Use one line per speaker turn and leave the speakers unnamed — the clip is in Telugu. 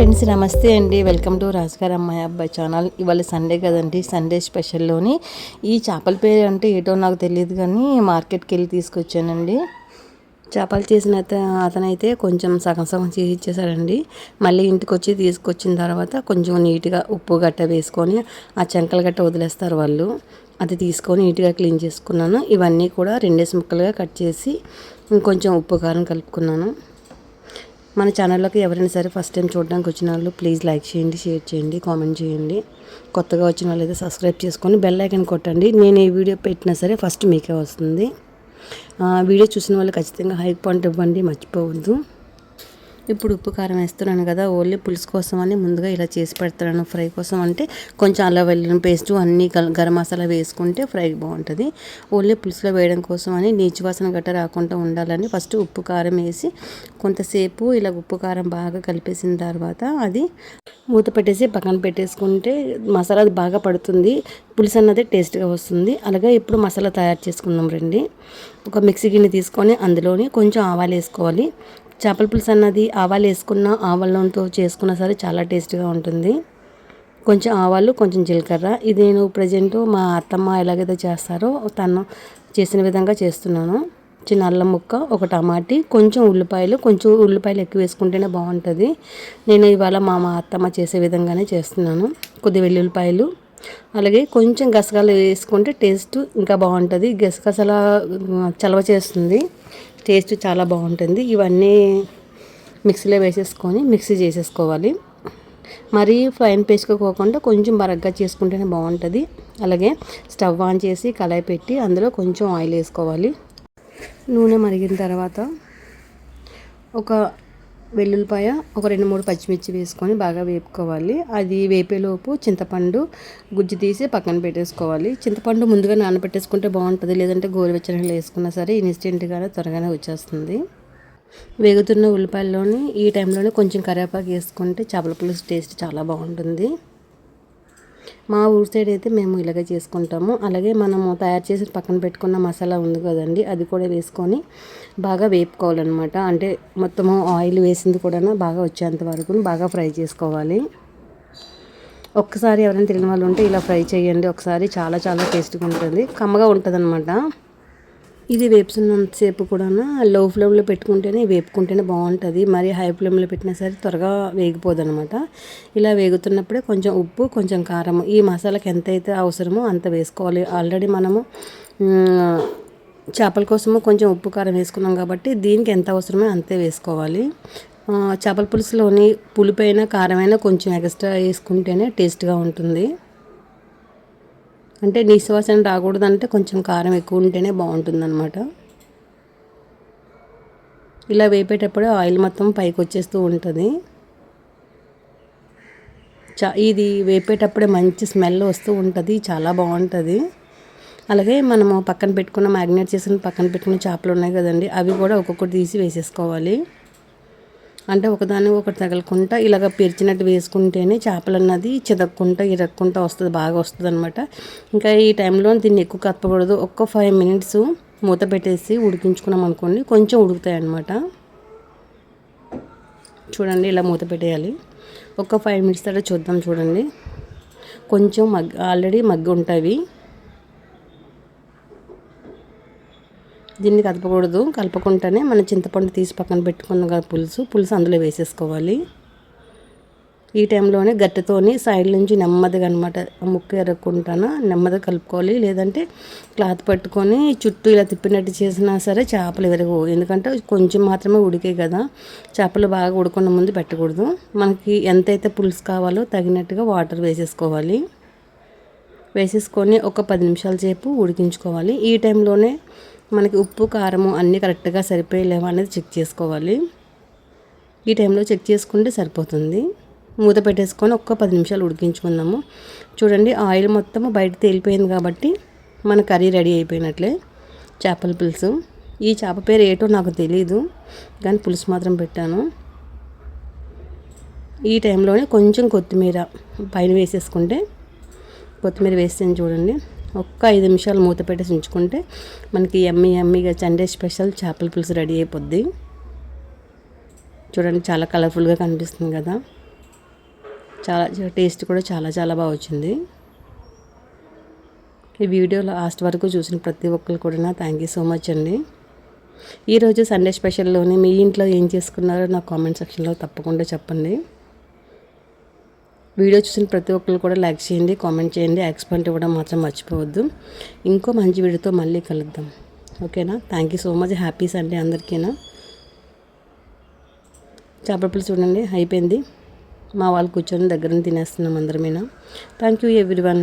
ఫ్రెండ్స్ నమస్తే అండి. వెల్కమ్ టు రాజుగారు అమ్మాయి అబ్బాయి ఛానల్. ఇవాళ సండే కదండి. సండే స్పెషల్లోని ఈ చేపల పేరు అంటే ఏటో నాకు తెలియదు కానీ మార్కెట్కి వెళ్ళి తీసుకొచ్చానండి. చేపలు చేసిన అతనైతే కొంచెం సగం సగం చేసి ఇచ్చేసాడండి. మళ్ళీ ఇంటికి వచ్చి తీసుకొచ్చిన తర్వాత కొంచెం నీట్గా ఉప్పు గట్ట వేసుకొని ఆ చెంకలు గట్ట వదిలేస్తారు వాళ్ళు. అది తీసుకొని నీట్గా క్లీన్ చేసుకున్నాను. ఇవన్నీ కూడా రెండేసి ముక్కలుగా కట్ చేసి ఇంకొంచెం ఉప్పు కారం కలుపుకున్నాను. మన ఛానల్లోకి ఎవరైనా సరే ఫస్ట్ టైం చూడడానికి వచ్చిన వాళ్ళు ప్లీజ్ లైక్ చేయండి షేర్ చేయండి కామెంట్ చేయండి. కొత్తగా వచ్చిన వాళ్ళు అయితే సబ్స్క్రైబ్ చేసుకొని బెల్ ఐకన్ కొట్టండి. నేను ఏ వీడియో పెట్టినా సరే ఫస్ట్ మీకే వస్తుంది. ఆ, వీడియో చూసిన వాళ్ళు ఖచ్చితంగా హై పాయింట్ ఇవ్వండి మర్చిపోవద్దు. ఇప్పుడు ఉప్పు కారం వేస్తున్నాను కదా ఓన్లీ పులుసు కోసం అని ముందుగా ఇలా చేసి పెడతాను. ఫ్రై కోసం అంటే కొంచెం అల్లం వెల్లుల్లి పేస్ట్ అన్ని గరం మసాలా వేసుకుంటే ఫ్రై బాగుంటుంది. ఓన్లీ పులుసులో వేయడం కోసం అని నీచు వాసన గట్ట రాకుండా ఉండాలని ఫస్ట్ ఉప్పు కారం వేసి కొంతసేపు ఇలా ఉప్పు కారం బాగా కలిపేసిన తర్వాత అది మూత పెట్టేసి పక్కన పెట్టేసుకుంటే మసాలా అది బాగా పడుతుంది. పులుసు అన్నది టేస్ట్గా వస్తుంది. అలాగే ఇప్పుడు మసాలా తయారు చేసుకుందాం రండి. ఒక మిక్సీ గిన్నె తీసుకొని అందులోని కొంచెం ఆవాలు వేసుకోవాలి. చేపల పులుసు అన్నది ఆవాలు వేసుకున్న ఆవాలతో చేసుకున్నా సరే చాలా టేస్ట్గా ఉంటుంది. కొంచెం ఆవాలు కొంచెం జీలకర్ర. ఇది నేను ప్రజెంట్ మా అత్తమ్మ ఎలాగైతే చేస్తారో తను చేసిన విధంగా చేస్తున్నాను. చిన్న అల్లం ముక్క ఒక టమాటీ కొంచెం ఉల్లిపాయలు కొంచెం ఉల్లిపాయలు ఎక్కువ వేసుకుంటేనే బాగుంటుంది. నేను ఇవాళ మా మా అత్తమ్మ చేసే విధంగానే చేస్తున్నాను. కొద్ది వెల్లుల్లిపాయలు అలాగే కొంచెం గసగసాలు వేసుకుంటే టేస్ట్ ఇంకా బాగుంటుంది. గసగసాల చలవ చేస్తుంది. టేస్ట్ చాలా బాగుంటుంది. ఇవన్నీ మిక్సీలో వేసేసుకొని మిక్సీ చేసేసుకోవాలి. మరీ ఫైన్ పేస్ట్గా పోకుండా కొంచెం బరగ్గా చేసుకుంటేనే బాగుంటుంది. అలాగే స్టవ్ ఆన్ చేసి కళాయి పెట్టి అందులో కొంచెం ఆయిల్ వేసుకోవాలి. నూనె మరిగిన తర్వాత ఒక వెల్లుల్లిపాయ ఒక రెండు మూడు పచ్చిమిర్చి వేసుకొని బాగా వేపుకోవాలి. అది వేపేలోపు చింతపండు గుజ్జు తీసి పక్కన పెట్టేసుకోవాలి. చింతపండు ముందుగా నానబెట్టేసుకుంటే బాగుంటుంది. లేదంటే గోరువెచ్చనీళ్ళు వేసుకున్నా సరే ఇన్స్టెంట్గానే త్వరగానే వచ్చేస్తుంది. వేగుతున్న ఉల్లిపాయల్లోని ఈ టైంలోనే కొంచెం కరివేపాకు వేసుకుంటే చేపల పులుసు టేస్ట్ చాలా బాగుంటుంది. మా ఊరు సైడ్ అయితే మేము ఇలాగే చేసుకుంటాము. అలాగే మనము తయారు చేసి పక్కన పెట్టుకున్న మసాలా ఉంది కదండి అది కూడా వేసుకొని బాగా వేపుకోవాలన్నమాట. అంటే మొత్తము ఆయిల్ వేసింది కూడా బాగా వచ్చేంత వరకు బాగా ఫ్రై చేసుకోవాలి. ఒక్కసారి ఎవరైనా తెలియని వాళ్ళు ఉంటే ఇలా ఫ్రై చేయండి. ఒకసారి చాలా చాలా టేస్ట్గా ఉంటుంది. కమ్మగా ఉంటుంది ఇది వేపుతున్నంతసేపు కూడా లో ఫ్లేమ్లో పెట్టుకుంటేనే వేపుకుంటేనే బాగుంటుంది. మరి హై ఫ్లేమ్లో పెట్టినా సరే త్వరగా వేగిపోదు అనమాట ఇలా వేగుతున్నప్పుడే కొంచెం ఉప్పు కొంచెం కారం. ఈ మసాలాకి ఎంత అయితే అవసరమో అంత వేసుకోవాలి. ఆల్రెడీ మనము చేపల కోసము కొంచెం ఉప్పు కారం వేసుకున్నాం కాబట్టి దీనికి ఎంత అవసరమో అంతే వేసుకోవాలి. చేపల పులుసులోని పులిపైన కారమైనా కొంచెం ఎక్స్ట్రా వేసుకుంటేనే టేస్ట్గా ఉంటుంది. అంటే నిశ్వాసన రాకూడదంటే కొంచెం కారం ఎక్కువ ఉంటేనే బాగుంటుంది అనమాట ఇలా వేపేటప్పుడు ఆయిల్ మొత్తం పైకి వచ్చేస్తూ ఉంటుంది. చా ఇది వేపేటప్పుడే మంచి స్మెల్ వస్తూ ఉంటుంది చాలా బాగుంటుంది. అలాగే మనము పక్కన పెట్టుకున్న మ్యాగ్నేట్ చేసిన పక్కన పెట్టుకున్న చేపలు ఉన్నాయి కదండి అవి కూడా ఒక్కొక్కటి తీసి వేసేసుకోవాలి. అంటే ఒకదాన్ని ఒకటి తగలకుండా ఇలాగ పెరిచినట్టు వేసుకుంటేనే చేపలు అన్నది చిదక్కుంటా ఇరక్కుంటా వస్తుంది బాగా వస్తుంది అనమాట ఇంకా ఈ టైంలో దీన్ని ఎక్కువ కప్పకూడదు. ఒక్క ఫైవ్ మినిట్స్ మూత పెట్టేసి ఉడికించుకున్నాం అనుకోండి కొంచెం ఉడుకుతాయి అన్నమాట చూడండి ఇలా మూత పెట్టేయాలి. ఒక ఫైవ్ మినిట్స్ తర్వాత చూద్దాం చూడండి. కొంచెం మగ్ ఆల్రెడీ మగ్గు ఉంటాయి దీన్ని కలపకూడదు కలపకుండానే మన చింతపండు తీసి పక్కన పెట్టుకున్న పులుసు. పులుసు అందులో వేసేసుకోవాలి. ఈ టైంలోనే గట్టెతోని సైడ్ నుంచి నెమ్మదిగా అనమాట ముక్క ఎరక్కుంటాను నెమ్మదిగా కలుపుకోవాలి. లేదంటే క్లాత్ పట్టుకొని చుట్టూ ఇలా తిప్పినట్టు చేసినా సరే చేపలు ఎరగవు ఎందుకంటే కొంచెం మాత్రమే ఉడికే కదా. చేపలు బాగా ఉడకుండా ముందు పెట్టకూడదు. మనకి ఎంతైతే పులుసు కావాలో తగినట్టుగా వాటర్ వేసేసుకోవాలి. వేసేసుకొని ఒక పది నిమిషాల సేపు ఉడికించుకోవాలి. ఈ టైంలోనే మనకి ఉప్పు కారము అన్నీ కరెక్ట్గా సరిపోయలేవా అనేది చెక్ చేసుకోవాలి. ఈ టైంలో చెక్ చేసుకుంటే సరిపోతుంది. మూత పెట్టేసుకొని ఒక్క పది నిమిషాలు ఉడికించుకుందాము. చూడండి ఆయిల్ మొత్తం బయట తేలిపోయింది కాబట్టి మన కర్రీ రెడీ అయిపోయినట్లే. చేపల పులుసు. ఈ చేప పేరు ఏటో నాకు తెలియదు కానీ పులుసు మాత్రం పెట్టాను. ఈ టైంలోనే కొంచెం కొత్తిమీర పైన వేసేసుకుంటే కొత్తిమీర వేస్తే చూడండి. ఒక్క ఐదు నిమిషాలు మూత పెట్టేసి ఉంచుకుంటే మనకి ఎమ్మి ఎమ్మిగా సండే స్పెషల్ చేపల పులుసు రెడీ అయిపోద్ది. చూడండి చాలా కలర్ఫుల్గా కనిపిస్తుంది కదా. చాలా టేస్ట్ కూడా చాలా చాలా బాగా వచ్చింది. ఈ వీడియో లాస్ట్ వరకు చూసిన ప్రతి ఒక్కరు కూడా థ్యాంక్ యూ సో మచ్ అండి. ఈరోజు సండే స్పెషల్లోని మీ ఇంట్లో ఏం చేసుకున్నారో నా కామెంట్ సెక్షన్లో తప్పకుండా చెప్పండి. వీడియో చూసిన ప్రతి ఒక్కరు కూడా లైక్ చేయండి కామెంట్ చేయండి. ఎక్స్పెంట్ ఇవ్వడం మాత్రం మర్చిపోవద్దు. ఇంకో మంచి వీడియోతో మళ్ళీ కలుద్దాం. ఓకేనా? Thank you so much happy Sunday అందరికీనా? చేపల పులుసు చూడండి. అయిపోయింది. మా వాళ్ళు కూర్చొని దగ్గర తినేస్తున్నాం అందరమేనా. Thank you everyone